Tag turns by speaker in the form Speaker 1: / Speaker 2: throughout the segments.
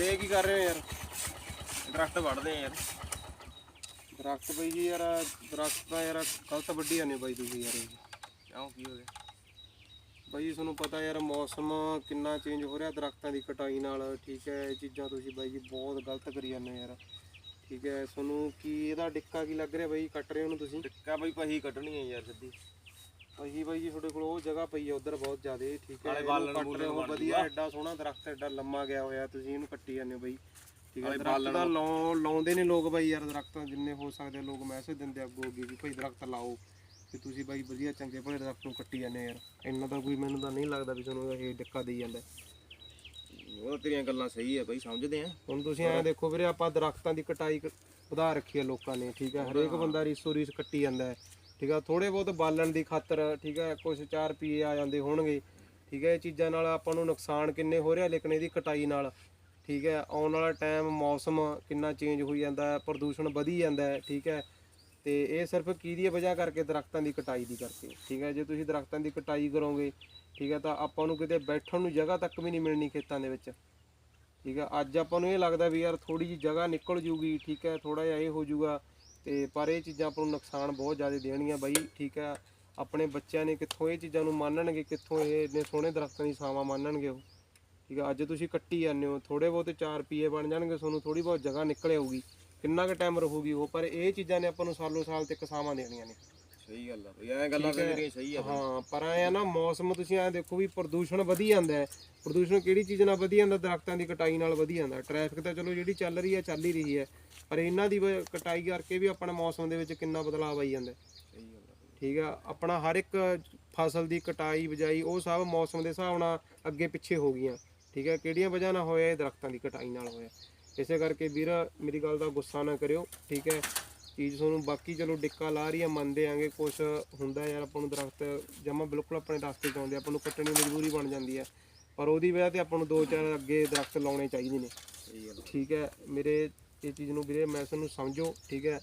Speaker 1: ਇਹ ਕੀ ਕਰ ਰਹੇ ਹੋ ਯਾਰ? ਦਰਖਤ ਵੱਢਦੇ ਆ ਯਾਰ।
Speaker 2: ਦਰਖਤ ਬਈ ਜੀ ਯਾਰ ਦਰਖਤ ਤਾਂ ਯਾਰ ਗਲਤ ਵੱਢੀ ਜਾਂਦੇ ਬਾਈ ਤੁਸੀਂ ਯਾਰ।
Speaker 1: ਕਿਉਂ ਕੀ ਹੋ ਗਿਆ?
Speaker 2: ਬਾਈ ਤੁਹਾਨੂੰ ਪਤਾ ਯਾਰ ਮੌਸਮ ਕਿੰਨਾ ਚੇਂਜ ਹੋ ਰਿਹਾ ਦਰਖਤਾਂ ਦੀ ਕਟਾਈ ਨਾਲ ਠੀਕ ਹੈ ਇਹ ਚੀਜ਼ਾਂ ਤੁਸੀਂ ਬਾਈ ਜੀ ਬਹੁਤ ਗਲਤ ਕਰੀ ਜਾਂਦੇ ਹੋ ਯਾਰ। ਠੀਕ ਹੈ ਤੁਹਾਨੂੰ ਕੀ ਇਹਦਾ ਡਿੱਕਾ ਕੀ ਲੱਗ ਰਿਹਾ ਬਾਈ? ਕੱਟ ਰਹੇ ਹੋ ਉਹਨੂੰ ਤੁਸੀਂ?
Speaker 1: ਟਿੱਕਾ ਬਈ ਪਹੀ ਕੱਢਣੀ ਹੈ ਯਾਰ ਸਿੱਧੀ।
Speaker 2: ਅਸੀਂ ਬਾਈ ਜੀ ਤੁਹਾਡੇ ਕੋਲ ਉਹ ਜਗ੍ਹਾ ਪਈ ਹੈ ਉਧਰ ਬਹੁਤ ਜ਼ਿਆਦੇ ਠੀਕ ਹੈ
Speaker 1: ਨਾਲੇ
Speaker 2: ਇਹਨੂੰ
Speaker 1: ਬਾਲਣ
Speaker 2: ਕੱਟ
Speaker 1: ਬੂਲਣ
Speaker 2: ਰਹੇ ਹੋ
Speaker 1: ਬਣ
Speaker 2: ਵਧੀਆ
Speaker 1: ਜੂਗਾ।
Speaker 2: ਐਡਾ ਸੋਹਣਾ ਦਰਖਤ ਐਡਾ ਲੰਮਾ ਗਿਆ ਹੋਇਆ ਤੁਸੀਂ ਇਹਨੂੰ ਕੱਟੀ ਜਾਂਦੇ ਹੋ ਬਾਈ। ਠੀਕ ਹੈ
Speaker 1: ਨਾਲੇ
Speaker 2: ਦਰਖਤ
Speaker 1: ਬਾਲਣ
Speaker 2: ਦਾ ਲਾਉ ਲਾਉਂਦੇ ਨੇ ਲੋਕ ਬਾਈ ਯਾਰ ਦਰਖਤਾਂ ਜਿੰਨੇ ਹੋ ਸਕਦੇ ਆ ਲੋਕ ਮੈਸੇਜ ਦਿੰਦੇ ਆ ਅੱਗੋਂ ਅੱਗੇ ਵੀ ਭਾਈ ਦਰਖਤ ਲਾਓ। ਤੇ ਤੁਸੀਂ ਬਾਈ ਵਧੀਆ ਚੰਗੇ ਭਲੇ ਦਰਖਤ ਨੂੰ ਕੱਟੀ ਜਾਂਦੇ ਯਾਰ। ਇੰਨਾ ਤਾਂ ਕੋਈ ਮੈਨੂੰ ਤਾਂ ਨਹੀਂ ਲੱਗਦਾ ਵੀ ਤੁਹਾਨੂੰ ਇਹ ਡਿੱਕਾ ਦੇਈ ਜਾਂਦਾ।
Speaker 1: ਉਹ ਤੇਰੀਆਂ ਗੱਲਾਂ ਸਹੀ ਹੈ ਬਈ ਸਮਝਦੇ ਆ।
Speaker 2: ਹੁਣ ਤੁਸੀਂ ਐਂ ਦੇਖੋ ਵੀਰੇ ਆਪਾਂ ਦਰਖਤਾਂ ਦੀ ਕਟਾਈ ਕ- ਵਧਾ ਰੱਖੀ ਹੈ ਲੋਕਾਂ ਨੇ ਠੀਕ ਹੈ ਹਰੇਕ ਬੰਦਾ ਰੀਸੋ ਰੀਸ ਕੱਟੀ ਜਾਂਦਾ ਹੈ। ਠੀਕ ਆ ਥੋੜੇ ਬਹੁਤ ਬਾਲਣ ਦੀ ਖਾਤਰ, ਠੀਕ ਹੈ ਕੁਝ 4 ਪੀਏ ਆ ਜਾਂਦੇ ਹੋਣਗੇ, ਠੀਕ ਹੈ ਇਹ ਚੀਜ਼ਾਂ ਨਾਲ ਆਪਾਂ ਨੂੰ ਨੁਕਸਾਨ ਕਿੰਨੇ ਹੋ ਰਿਹਾ, ਲੇਕਿਨ ਇਹਦੀ ਕਟਾਈ ਨਾਲ, ਠੀਕ ਹੈ ਆਉਣ ਵਾਲਾ ਟਾਈਮ ਮੌਸਮ ਕਿੰਨਾ ਚੇਂਜ ਹੋਈ ਜਾਂਦਾ ਹੈ ਪ੍ਰਦੂਸ਼ਣ ਵਧੀ ਜਾਂਦਾ ਹੈ ਠੀਕ ਹੈ ਤੇ ਇਹ ਸਿਰਫ ਕਿਹਦੀ ਵਜ੍ਹਾ ਕਰਕੇ ਦਰਖਤਾਂ ਦੀ ਕਟਾਈ ਦੀ ਕਰਕੇ, ਠੀਕ ਹੈ ਜੇ ਤੁਸੀਂ ਦਰਖਤਾਂ ਦੀ ਕਟਾਈ ਕਰੋਗੇ, ਠੀਕ ਹੈ ਤਾਂ ਆਪਾਂ ਨੂੰ ਕਿਤੇ ਬੈਠਣ ਨੂੰ ਜਗ੍ਹਾ ਤੱਕ ਵੀ ਨਹੀਂ ਮਿਲਣੀ ਖੇਤਾਂ ਦੇ ਵਿੱਚ, ਠੀਕ ਹੈ ਅੱਜ ਆਪਾਂ ਨੂੰ ਇਹ ਲੱਗਦਾ ਵੀ ਯਾਰ ਥੋੜੀ ਜਿਹੀ ਜਗ੍ਹਾ ਨਿਕਲ ਜੂਗੀ, ਠੀਕ ਹੈ ਥੋੜਾ ਜਿਹਾ ਇਹ ਹੋ ਜੂਗਾ ਤੇ ਪਰ ਇਹ ਚੀਜ਼ਾਂ ਆਪਾਂ ਨੂੰ ਨੁਕਸਾਨ ਬਹੁਤ ਜ਼ਿਆਦਾ ਦੇਣਗੀਆਂ ਬਾਈ, ਠੀਕ ਹੈ ਆਪਣੇ ਬੱਚਿਆਂ ਨੇ ਕਿੱਥੋਂ ਇਹ ਚੀਜ਼ਾਂ ਨੂੰ ਮੰਨਣਗੇ, ਕਿੱਥੋਂ ਇਹ ਇੰਨੇ ਸੋਹਣੇ ਦਰਖਤਾਂ ਦੀ ਛਾਵਾਂ ਮੰਨਣਗੇ ਉਹ। ਠੀਕ ਹੈ ਅੱਜ ਤੁਸੀਂ ਕੱਟੀ ਜਾਂਦੇ ਹੋ ਥੋੜੇ ਬਹੁਤੇ 4 ਪੀਏ ਬਣ ਜਾਣਗੇ, ਤੁਹਾਨੂੰ ਥੋੜੀ ਬਹੁਤ ਜਗ੍ਹਾ ਨਿਕਲ ਹੋਊਗੀ ਕਿੰਨਾ ਕੁ ਟਾਈਮ ਰਹੂਗੀ ਉਹ, ਪਰ ਇਹ ਚੀਜ਼ਾਂ ਨੇ ਆਪਾਂ ਨੂੰ ਸਾਲੋ ਸਾਲ ਤੇ ਛਾਵਾਂ ਦੇਣੀਆਂ ਨੇ।
Speaker 1: ਸਹੀ ਗੱਲ ਆ ਬਈ ਐਂ ਗੱਲਾਂ
Speaker 2: ਠੀਕ ਹੈ।
Speaker 1: ਤੇਰੀਆਂ ਸਹੀ ਆ ਬਈ।
Speaker 2: ਹਾਂ ਪਰ ਐ ਨਾ ਮੌਸਮ ਤੁਸੀਂ ਐ ਦੇਖੋ ਵੀ ਪ੍ਰਦੂਸ਼ਣ ਵਧੀ ਜਾਂਦਾ ਹੈ। ਪ੍ਰਦੂਸ਼ਣ ਕਿਹੜੀ ਚੀਜ਼ ਨਾਲ ਵਧੀ ਜਾਂਦਾ? ਦਰਖਤਾਂ ਦੀ ਕਟਾਈ ਨਾਲ ਵਧੀ ਜਾਂਦਾ। ਟ੍ਰੈਫਿਕ ਤਾਂ ਚਲੋ ਜਿਹੜੀ ਚੱਲ ਰਹੀ ਹੈ ਚੱਲ ਹੀ ਰਹੀ ਹੈ। ਪਰ ਇਹਨਾਂ ਦੀ ਵ- ਕਟਾਈ ਕਰਕੇ ਵੀ ਆਪਣਾ ਮੌਸਮ ਦੇ ਵਿੱਚ ਕਿੰਨਾ ਬਦਲਾਅ ਆਈ ਜਾਂਦਾ ਹੈ।
Speaker 1: ਸਹੀ ਗੱਲ ਆ ਬਈ।
Speaker 2: ਠੀਕ ਆ? ਆਪਣਾ ਹਰ ਇੱਕ ਫਸਲ ਦੀ ਕਟਾਈ ਬਜਾਈ ਉਹ ਸਭ ਮੌਸਮ ਦੇ ਹਿਸਾਬ ਨਾਲ ਅੱਗੇ ਪਿੱਛੇ ਹੋ ਗਈਆਂ। ਠੀਕ ਹੈ ਕਿਹੜੀਆਂ ਵਜ੍ਹਾ ਨਾਲ ਹੋਇਆ ਇਹ ਦਰਖਤਾਂ ਦੀ ਕਟਾਈ ਨਾਲ ਹੋਇਆ? ਇਸੇ ਕਰਕੇ ਵੀਰ ਮੇਰੀ ਗੱਲ ਦਾ ਗੁੱਸਾ ਨਾ ਕਰਿਓ। ਠੀਕ ਹੈ? ਚੀਜ਼ ਤੁਹਾਨੂੰ ਬਾਕੀ ਚਲੋ ਡਿੱਕਾ ਲਾ ਰਹੀ ਆ ਮੰਨਦੇ ਆਂਗੇ ਕੁਝ ਹੁੰਦਾ ਯਾਰ ਆਪਾਂ ਨੂੰ ਦਰਖਤ ਜਮਾ ਬਿਲਕੁਲ ਆਪਣੇ ਰਸਤੇ 'ਚ ਆਉਂਦੇ ਆਪਾਂ ਨੂੰ ਕੱਟਣੀ ਮਜਬੂਰੀ ਬਣ ਜਾਂਦੀ ਹੈ ਪਰ ਉਹਦੀ ਵਜ੍ਹਾ ਤੇ ਆਪਾਂ ਨੂੰ ਦੋ ਚਾਰ ਅੱਗੇ ਦਰਖਤ ਲਾਉਣੇ ਚਾਹੀਦੇ ਨੇ।
Speaker 1: ਆ।
Speaker 2: ਠੀਕ ਹੈ ਮੇਰੇ ਇਹ ਚੀਜ਼ ਨੂੰ ਵੀਰੇ ਮੈਸੇਜ ਨੂੰ ਸਮਝੋ ਠੀਕ ਹੈ?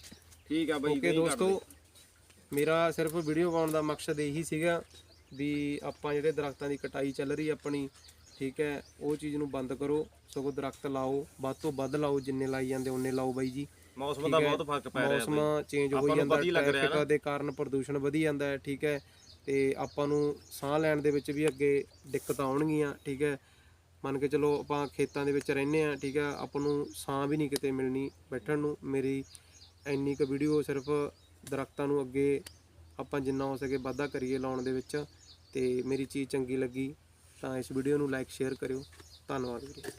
Speaker 1: ਠੀਕ ਆ ਬਈ
Speaker 2: ਓਕੇ ਦੋਸਤੋ ਮੇਰਾ ਸਿਰਫ ਵੀਡੀਓ ਪਾਉਣ ਦਾ ਮਕਸਦ ਇਹੀ ਸੀਗਾ ਵੀ ਆਪਾਂ ਜਿਹੜੇ ਦਰਖਤਾਂ ਦੀ ਕਟਾਈ ਚੱਲ ਰਹੀ ਆਪਣੀ ਠੀਕ ਹੈ ਉਹ ਚੀਜ਼ ਨੂੰ ਬੰਦ ਕਰੋ ਸਗੋਂ ਦਰਖਤ ਲਾਓ ਵੱਧ ਤੋਂ ਵੱਧ ਲਾਓ ਜਿੰਨੇ ਲਾਈ ਜਾਂਦੇ ਉਹਨੇ ਲਾਓ ਬਾਈ ਜੀ।
Speaker 1: ਮੌਸਮ ਦਾ ਬਹੁਤ ਫ਼ਰਕ ਪੈ ਰਿਹਾ
Speaker 2: ਮੌਸਮ ਚੇਂਜ ਹੋਈ ਜਾਂਦਾ
Speaker 1: ਹੀ ਰਿਹਾ
Speaker 2: ਟ੍ਰੈਫਿਕ ਦੇ ਕਾਰਨ ਪ੍ਰਦੂਸ਼ਣ ਵਧੀ ਜਾਂਦਾ ਹੈ ਠੀਕ ਹੈ। ਤੇ ਆਪਾਂ ਨੂੰ ਸਾਹ ਲੈਣ ਦੇ ਵਿੱਚ ਵੀ ਅੱਗੇ ਦਿੱਕਤ ਆਉਣਗੀਆਂ ਠੀਕ ਹੈ। ਮੰਨ ਕੇ ਚਲੋ ਆਪਾਂ ਖੇਤਾਂ ਦੇ ਵਿੱਚ ਰਹਿੰਦੇ ਆ ਠੀਕ ਹੈ। ਆਪਾਂ ਨੂੰ ਸਾਹ ਵੀ ਨਹੀਂ ਕਿਤੇ ਮਿਲਣੀ ਬੈਠਣ ਨੂੰ। ਮੇਰੀ ਇੰਨੀ ਕੁ ਵੀਡੀਓ ਸਿਰਫ ਦਰਖਤਾਂ ਨੂੰ ਅੱਗੇ ਆਪਾਂ ਜਿੰਨਾ ਹੋ ਸਕੇ ਵਾਧਾ ਕਰੀਏ ਲਾਉਣ ਦੇ ਵਿੱਚ। ਤੇ ਮੇਰੀ ਚੀਜ਼ ਚੰਗੀ ਲੱਗੀ ਤਾਂ ਇਸ ਵੀਡੀਓ ਨੂੰ ਲਾਈਕ ਸ਼ੇਅਰ ਕਰਿਓ। ਧੰਨਵਾਦ ਵੀਰੇ।